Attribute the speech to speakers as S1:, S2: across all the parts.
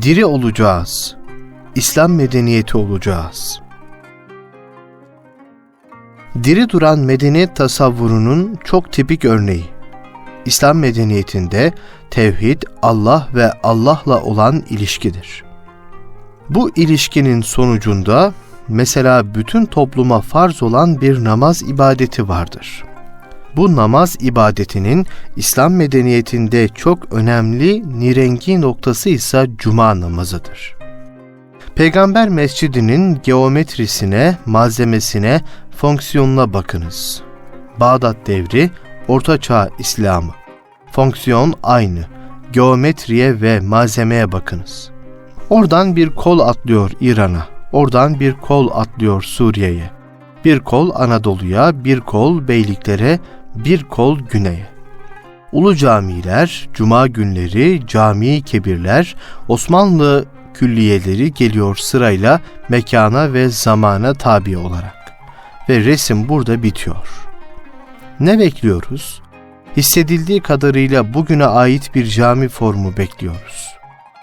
S1: diri olacağız. İslam medeniyeti olacağız. Diri duran medeniyet tasavvurunun çok tipik örneği. İslam medeniyetinde tevhid Allah ve Allah'la olan ilişkidir. Bu ilişkinin sonucunda mesela bütün topluma farz olan bir namaz ibadeti vardır. Bu namaz ibadetinin İslam medeniyetinde çok önemli nirengi noktası ise cuma namazıdır. Peygamber mescidinin geometrisine, malzemesine, fonksiyonuna bakınız. Bağdat devri, Orta Çağ İslamı. Fonksiyon aynı. Geometriye ve malzemeye bakınız. Oradan bir kol atlıyor İran'a. Oradan bir kol atlıyor Suriye'ye. Bir kol Anadolu'ya, bir kol beyliklere, bir kol güneye. Ulu camiler, cuma günleri, cami kebirler, Osmanlı külliyeleri geliyor sırayla mekana ve zamana tabi olarak. Ve resim burada bitiyor. Ne bekliyoruz? Hissedildiği kadarıyla bugüne ait bir cami formu bekliyoruz.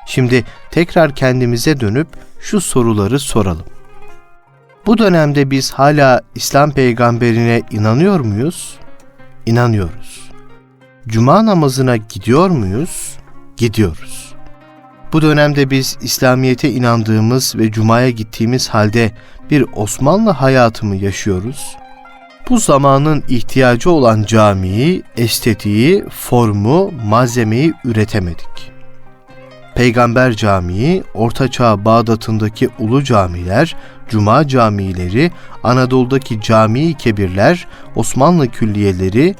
S1: Şimdi tekrar kendimize dönüp şu soruları soralım. Bu dönemde biz hala İslam peygamberine inanıyor muyuz? İnanıyoruz. Cuma namazına gidiyor muyuz? Gidiyoruz. Bu dönemde biz İslamiyet'e inandığımız ve Cuma'ya gittiğimiz halde bir Osmanlı hayatı mı yaşıyoruz? Bu zamanın ihtiyacı olan camiyi, estetiği, formu, malzemeyi üretemedik. Peygamber Camii, Ortaçağ Bağdat'ındaki ulu camiler, Cuma camileri, Anadolu'daki cami kebirler, Osmanlı külliyeleri,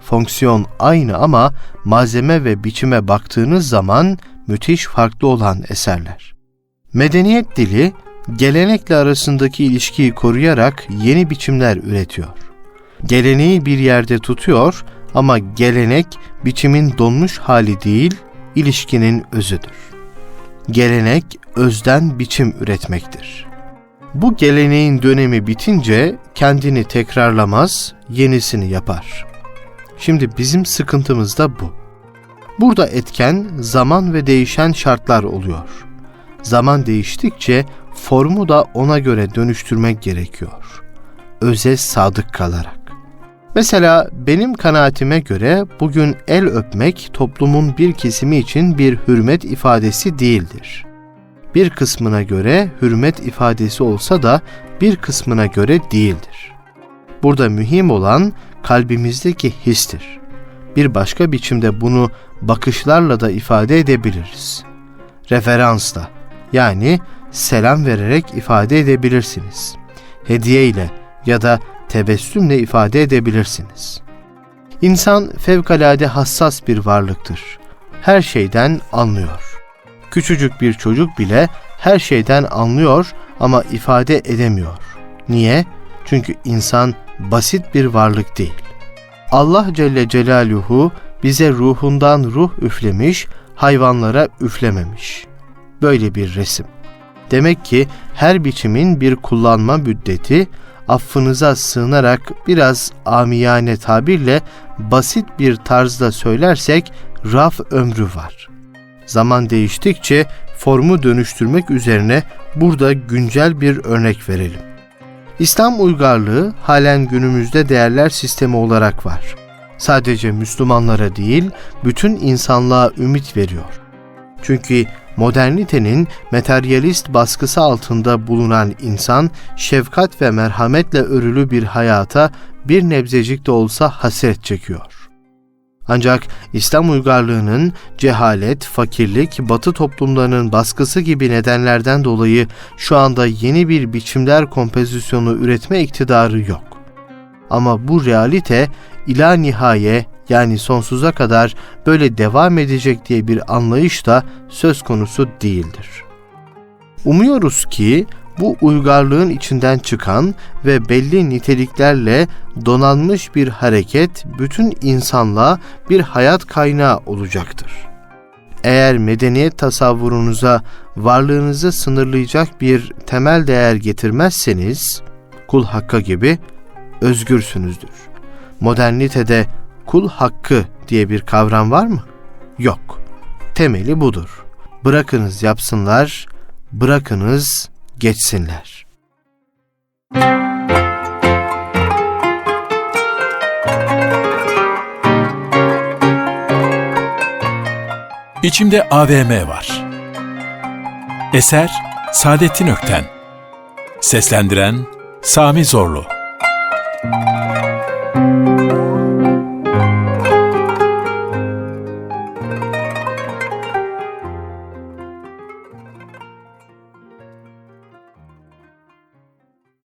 S1: fonksiyon aynı ama malzeme ve biçime baktığınız zaman müthiş farklı olan eserler. Medeniyet dili, gelenekle arasındaki ilişkiyi koruyarak yeni biçimler üretiyor. Geleneği bir yerde tutuyor ama gelenek biçimin donmuş hali değil, ilişkinin özüdür. Gelenek özden biçim üretmektir. Bu geleneğin dönemi bitince kendini tekrarlamaz, yenisini yapar. Şimdi bizim sıkıntımız da bu. Burada etken zaman ve değişen şartlar oluyor. Zaman değiştikçe formu da ona göre dönüştürmek gerekiyor. Öze sadık kalarak. Mesela benim kanaatime göre bugün el öpmek toplumun bir kesimi için bir hürmet ifadesi değildir. Bir kısmına göre hürmet ifadesi olsa da bir kısmına göre değildir. Burada mühim olan kalbimizdeki histir. Bir başka biçimde bunu bakışlarla da ifade edebiliriz. Referansla yani selam vererek ifade edebilirsiniz. Hediye ile ya da tebessümle ifade edebilirsiniz. İnsan fevkalade hassas bir varlıktır. Her şeyden anlıyor. Küçücük bir çocuk bile her şeyden anlıyor ama ifade edemiyor. Niye? Çünkü insan basit bir varlık değil. Allah Celle Celaluhu bize ruhundan ruh üflemiş, hayvanlara üflememiş. Böyle bir resim. Demek ki her biçimin bir kullanma müddeti, affınıza sığınarak biraz amiyane tabirle basit bir tarzda söylersek raf ömrü var. Zaman değiştikçe formu dönüştürmek üzerine burada güncel bir örnek verelim. İslam uygarlığı halen günümüzde değerler sistemi olarak var. Sadece Müslümanlara değil, bütün insanlığa ümit veriyor. Çünkü modernitenin materyalist baskısı altında bulunan insan şefkat ve merhametle örülü bir hayata bir nebzecik de olsa hasret çekiyor. Ancak İslam uygarlığının cehalet, fakirlik, batı toplumlarının baskısı gibi nedenlerden dolayı şu anda yeni bir biçimler kompozisyonu üretme iktidarı yok. Ama bu realite ila nihaye yani sonsuza kadar böyle devam edecek diye bir anlayış da söz konusu değildir. Umuyoruz ki bu uygarlığın içinden çıkan ve belli niteliklerle donanmış bir hareket bütün insanlığa bir hayat kaynağı olacaktır. Eğer medeniyet tasavvurunuza varlığınızı sınırlayacak bir temel değer getirmezseniz, kul hakkı gibi özgürsünüzdür. Modernitede kul hakkı diye bir kavram var mı? Yok. Temeli budur. Bırakınız yapsınlar, bırakınız geçsinler.
S2: İçimde AVM var. Eser Saadettin Ökten Seslendiren Sami Zorlu